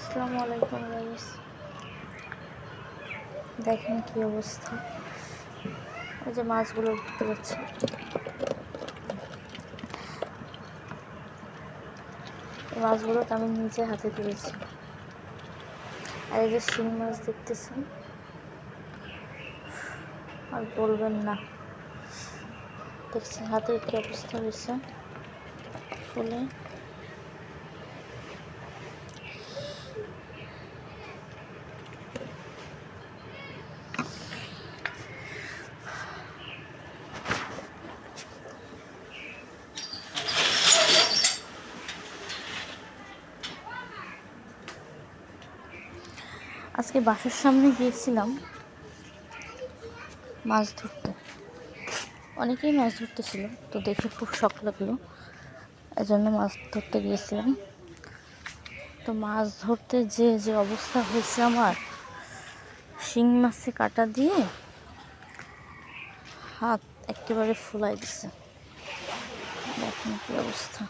আসসালামু আলাইকুম গাইস। দেখেন কি অবস্থা। ওই যে মাছগুলো উঠতে পারছে। এই মাছগুলোকে আমি নিজে হাতে তুলেছি। আর এই যে শিং মাছ দেখতেছেন? আর বলবেন না। দেখছেন হাতের কি অবস্থা হয়েছে? ফুলে। আজকে বাসার সামনে গিয়েছিলাম মাছ ধরতে। অনেকেই মাছ ধরতেছিল, তো দেখে খুব শখ লাগল। এজন্য মাছ ধরতে গিয়েছিলাম। তো মাছ ধরতে যে যে অবস্থা হয়েছে আমার, শিং মাছে কাটা দিয়ে হাত একেবারে ফুলাই দিছে। দেখেন কি অবস্থা।